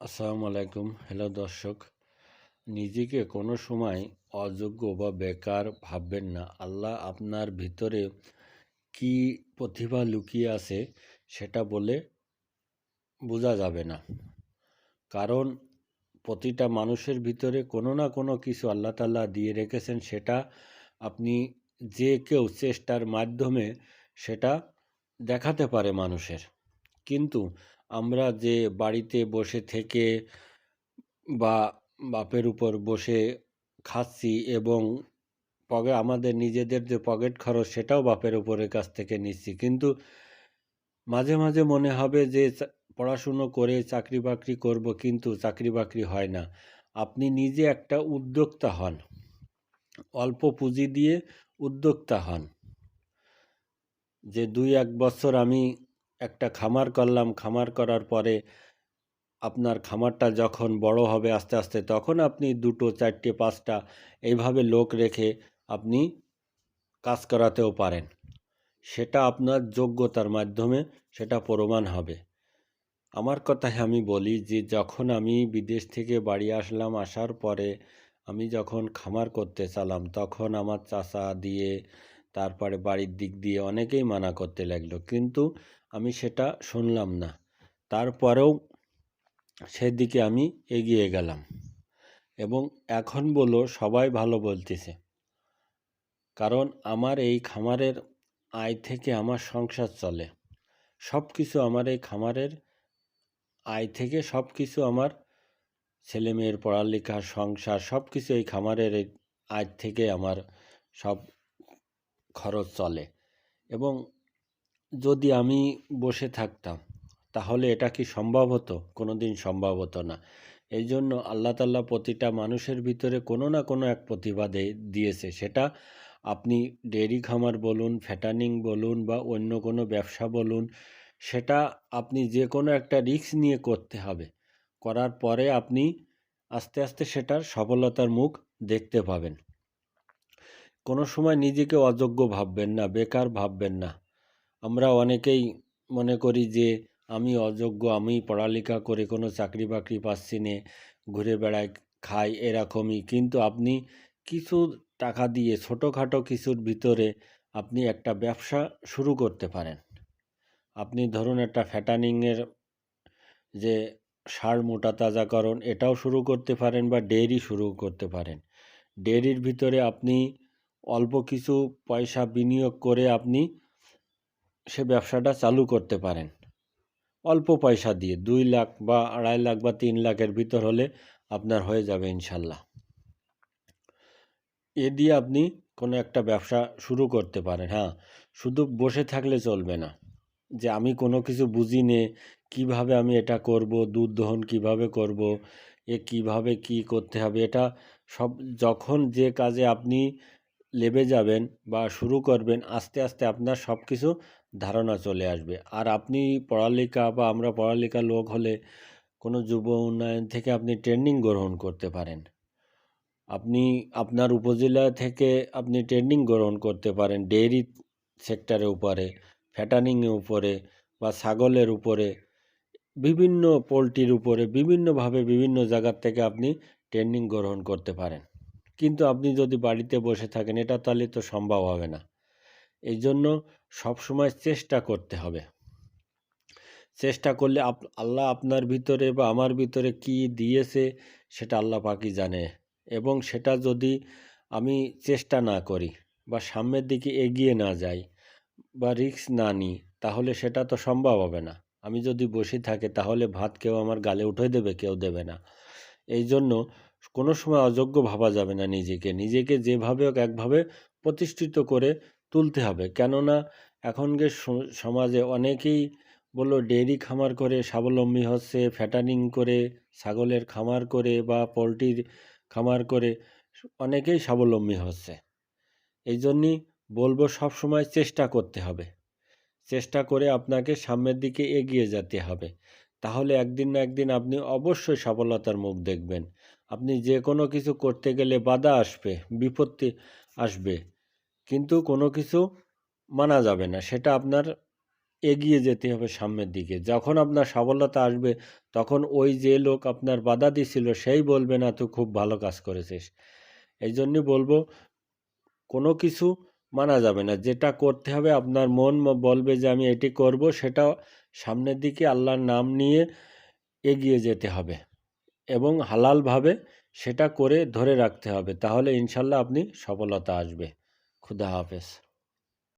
আসসালামু আলাইকুম। হ্যালো দর্শক, নিজেকে কোনো সময় অযোগ্য বা বেকার ভাববেন না। আল্লাহ আপনার ভিতরে কি প্রতিভা লুকিয়ে আছে সেটা বলে বোঝা যাবে না। কারণ প্রতিটা মানুষের ভিতরে কোনো না কোনো কিছু আল্লাহ তাল্লাহ দিয়ে রেখেছেন, সেটা আপনি যে কেউ চেষ্টার মাধ্যমে সেটা দেখাতে পারে মানুষের। কিন্তু আমরা যে বাড়িতে বসে থেকে বা বাপের উপর বসে খাচ্ছি এবং পকে আমাদের নিজেদের যে পকেট খরচ সেটাও বাপের উপরের কাছ থেকে নিচ্ছি। কিন্তু মাঝে মাঝে মনে হবে যে পড়াশুনো করে চাকরি বাকরি করব কিন্তু চাকরি বাকরি হয় না। আপনি নিজে একটা উদ্যোক্তা হন। অল্প পুঁজি দিয়ে উদ্যোক্তা হন। যে দুই এক বছর আমি একটা খামার করলাম, খামার করার পরে আপনার খামারটা যখন বড় হবে আস্তে আস্তে, তখন আপনি দুটো, চারটে, পাঁচটা এইভাবে লোক রেখে আপনি কাজ করাতেও পারেন। সেটা আপনার যোগ্যতার মাধ্যমে সেটা প্রমাণ হবে। আমার কথায় আমি বলি যে, যখন আমি বিদেশ থেকে বাড়ি আসলাম, আসার পরে আমি যখন খামার করতে চালাম, তখন আমার চাচা, দিয়ে তারপরে বাড়ির দিক দিয়ে অনেকেই মানা করতে লাগল। কিন্তু আমি সেটা শুনলাম না। তারপরেও সেদিকে আমি এগিয়ে গেলাম এবং এখন বলো সবাই ভালো বলতেছে। কারণ আমার এই খামারের আয় থেকে আমার সংসার চলে। সব কিছু আমার এই খামারের আয় থেকে সব কিছু আমার ছেলে মেয়ের পড়ালেখা, সংসার সব কিছু এই খামারের আয় থেকে আমার সব খরচ চলে। এবং যদি আমি বসে থাকতাম, তাহলে এটা কি সম্ভব হতো? কোনো দিন সম্ভব হতো না। এই জন্য আল্লাহ তাল্লাহ প্রতিটা মানুষের ভিতরে কোনো না কোনো এক প্রতিবাদে দিয়েছে। সেটা আপনি ডেয়ারি খামার বলুন, ফ্যাটানিং বলুন বা অন্য কোনো ব্যবসা বলুন, সেটা আপনি যে কোনো একটা রিস্ক নিয়ে করতে হবে। করার পরে আপনি আস্তে আস্তে সেটার সফলতার মুখ দেখতে পাবেন। কোনো সময় নিজেকে অযোগ্য ভাববেন না, বেকার ভাববেন না। আমরা অনেকেই মনে করি যে, আমি অযোগ্য, আমি পড়ালেখা করে কোনো চাকরি বাকরি পাচ্ছি না, ঘুরে বেড়াই, খাই এরকমই। কিন্তু আপনি কিছু টাকা দিয়ে ছোটোখাটো কিছুর ভিতরে আপনি একটা ব্যবসা শুরু করতে পারেন। আপনি ধরুন একটা ফ্যাটানিংয়ের যে সার মোটা তাজাকরণ, এটাও শুরু করতে পারেন বা ডেয়ারি শুরু করতে পারেন। ডেয়ারির ভিতরে আপনি অল্প কিছু পয়সা বিনিয়োগ করে আপনি সে ব্যবসাটা চালু করতে পারেন। অল্প পয়সা দিয়ে দুই লাখ বা আড়াই লাখ বা তিন লাখের ভিতর হলে আপনার হয়ে যাবে ইনশাল্লাহ। এ দিয়ে আপনি কোনো একটা ব্যবসা শুরু করতে পারেন হ্যাঁ। শুধু বসে থাকলে চলবে না। যে আমি কোনো কিছু বুঝি নে কীভাবে আমি এটা করব, দুধ দহন কীভাবে করব, এ কীভাবে কি করতে হবে, এটা সব যখন যে কাজে আপনি লেবে যাবেন বা শুরু করবেন, আস্তে আস্তে আপনার সব কিছু ধারণা চলে আসবে। আর আপনি পড়ালেখা বা আমরা পড়ালেখা লোক হলে কোনো যুব উন্নয়ন থেকে আপনি ট্রেনিং গ্রহণ করতে পারেন। আপনি আপনার উপজেলা থেকে আপনি ট্রেনিং গ্রহণ করতে পারেন ডেয়ারি সেক্টরের উপরে, ফ্যাটানিংয়ের উপরে বা ছাগলের উপরে, বিভিন্ন পোলট্রির উপরে, বিভিন্নভাবে বিভিন্ন জায়গার থেকে আপনি ট্রেনিং গ্রহণ করতে পারেন। কিন্তু আপনি যদি বাড়িতে বসে থাকেন, এটা তাহলে তো সম্ভব হবে না। এই জন্য সবসময় চেষ্টা করতে হবে। চেষ্টা করলে আপ, আল্লাহ আপনার ভিতরে বা আমার ভিতরে কি দিয়েছে, সেটা আল্লাহ পাকি জানে। এবং সেটা যদি আমি চেষ্টা না করি বা সামনের দিকে এগিয়ে না যাই বা রিক্স না নিই, তাহলে সেটা তো সম্ভব হবে না। আমি যদি বসে থাকি, তাহলে ভাত কেউ আমার গালে উঠে দেবে, কেউ দেবে না। এই জন্য কোনো সময় অযোগ্য ভাবা যাবে না নিজেকে। নিজেকে যেভাবে হোক একভাবে প্রতিষ্ঠিত করে তুলতে হবে। কেননা এখনকার সমাজে অনেকেই বলল, ডেয়ারি খামার করে স্বাবলম্বী হচ্ছে ফ্যাটানিং করে, ছাগলের খামার করে বা পোলট্রির খামার করে অনেকেই স্বাবলম্বী হচ্ছে। এই জন্যই বলব সব সময় চেষ্টা করতে হবে। চেষ্টা করে আপনাকে সামনের দিকে এগিয়ে যেতে হবে। তাহলে একদিন না একদিন আপনি অবশ্যই সফলতার মুখ দেখবেন। আপনি যে কোনো কিছু করতে গেলে বাধা আসবে, বিপত্তি আসবে। কিন্তু কোনো কিছু মানা যাবে না, সেটা আপনার এগিয়ে যেতে হবে সামনের দিকে। যখন আপনার সফলতা আসবে, তখন ওই যে লোক আপনার বাধা দিছিল, সেই বলবে, না, তুই খুব ভালো কাজ করেছিস। এই জন্য বলব, কোনো কিছু মানা যাবে না। যেটা করতে হবে, আপনার মন বলবে যে, আমি এটি করব। সেটা সামনের দিকে আল্লাহর নাম নিয়ে এগিয়ে যেতে হবে এবং হালালভাবে সেটা করে ধরে রাখতে হবে। তাহলে ইনশাল্লাহ আপনি সফলতা আসবে। খুদা হাফেজ।